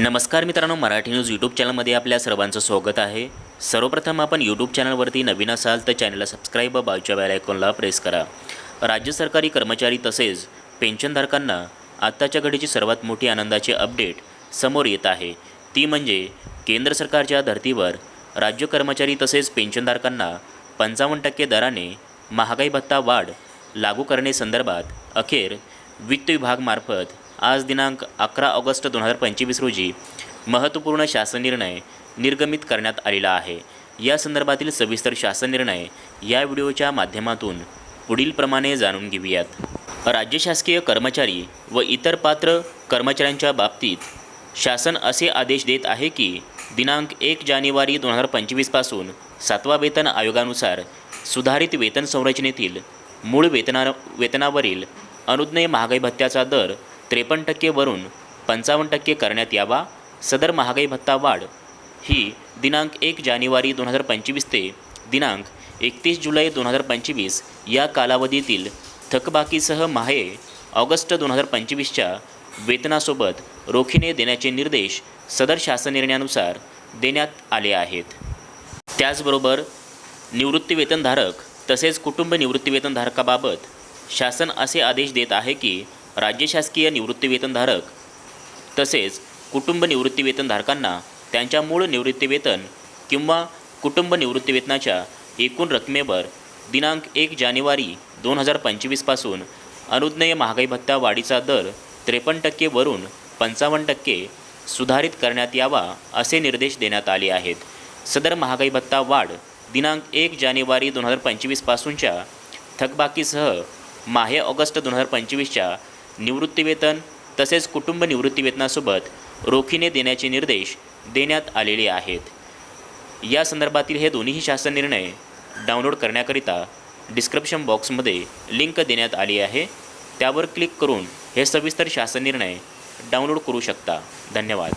नमस्कार मित्रांनो Marathi news YouTube चॅनलमध्ये आपल्या सर्वांचं स्वागत आहे. सर्वप्रथम आपण यूट्यूब चॅनलवरती नवीन असाल तर चॅनलला सबस्क्राईब व बाजूच्या आयकॉनला प्रेस करा. राज्य सरकारी कर्मचारी तसेच पेन्शनधारकांना आत्ताच्या घडीची सर्वात मोठी आनंदाची अपडेट समोर येत आहे. ती म्हणजे केंद्र सरकारच्या धर्तीवर राज्य कर्मचारी तसेच पेन्शनधारकांना पंचावन्न टक्के दराने महागाई भत्ता वाढ लागू करण्यासंदर्भात अखेर वित्त विभागमार्फत आज दिनांक अकरा ऑगस्ट दोन हजार पंचवीस रोजी महत्त्वपूर्ण शासन निर्णय निर्गमित करण्यात आलेला आहे. या संदर्भातील सविस्तर शासन निर्णय या व्हिडिओच्या माध्यमातून पुढीलप्रमाणे जाणून घेऊयात. राज्य शासकीय कर्मचारी व इतर पात्र कर्मचाऱ्यांच्या बाबतीत शासन असे आदेश देत आहे की दिनांक एक जानेवारी दोन हजार पंचवीसपासून सातवा वेतन आयोगानुसार सुधारित वेतन संरचनेतील मूळ वेतना वेतनावरील अनुज्ञेय महागाई भत्त्याचा दर त्रेपन्न टक्केवरून पंचावन्न टक्के करण्यात यावा. सदर महागाई भत्ता वाढ. ही दिनांक एक जानेवारी दोन हजार पंचवीस ते दिनांक एकतीस जुलै दोन हजार पंचवीस या कालावधीतील थकबाकीसह माहे ऑगस्ट दोन हजार पंचवीसच्या वेतनासोबत रोखीने देण्याचे निर्देश सदर शासन निर्णयानुसार देण्यात आले आहेत. त्याचबरोबर निवृत्तीवेतनधारक तसेच कुटुंब निवृत्तीवेतनधारकाबाबत शासन असे आदेश देत आहे की राज्य शासकीय निवृत्तीवेतनधारक तसेच कुटुंब निवृत्तीवेतनधारकांना त्यांच्या मूळ निवृत्तीवेतन किंवा कुटुंब निवृत्तीवेतनाच्या एकूण रकमेवर दिनांक एक जानेवारी दोन हजार पंचवीसपासून अनुज्ञेय महागाई भत्ता वाढीचा दर त्रेपन्न टक्केवरून पंचावन्न टक्के सुधारित करण्यात यावा असे निर्देश देण्यात आले आहेत. सदर महागाई भत्ता वाढ दिनांक एक जानेवारी दोन हजार पंचवीसपासूनच्या थकबाकीसह माहे ऑगस्ट दोन हजार पंचवीसच्या निवृत्तीवेतन तसेच कुटुंब निवृत्तीवेतनासोबत रोखीने देण्याचे निर्देश देण्यात आलेले आहेत. या संदर्भातील हे दोन्ही शासन निर्णय डाउनलोड करण्याकरिता डिस्क्रिप्शन बॉक्समध्ये लिंक देण्यात आली आहे. त्यावर क्लिक करून हे सविस्तर शासन निर्णय डाउनलोड करू शकता. धन्यवाद.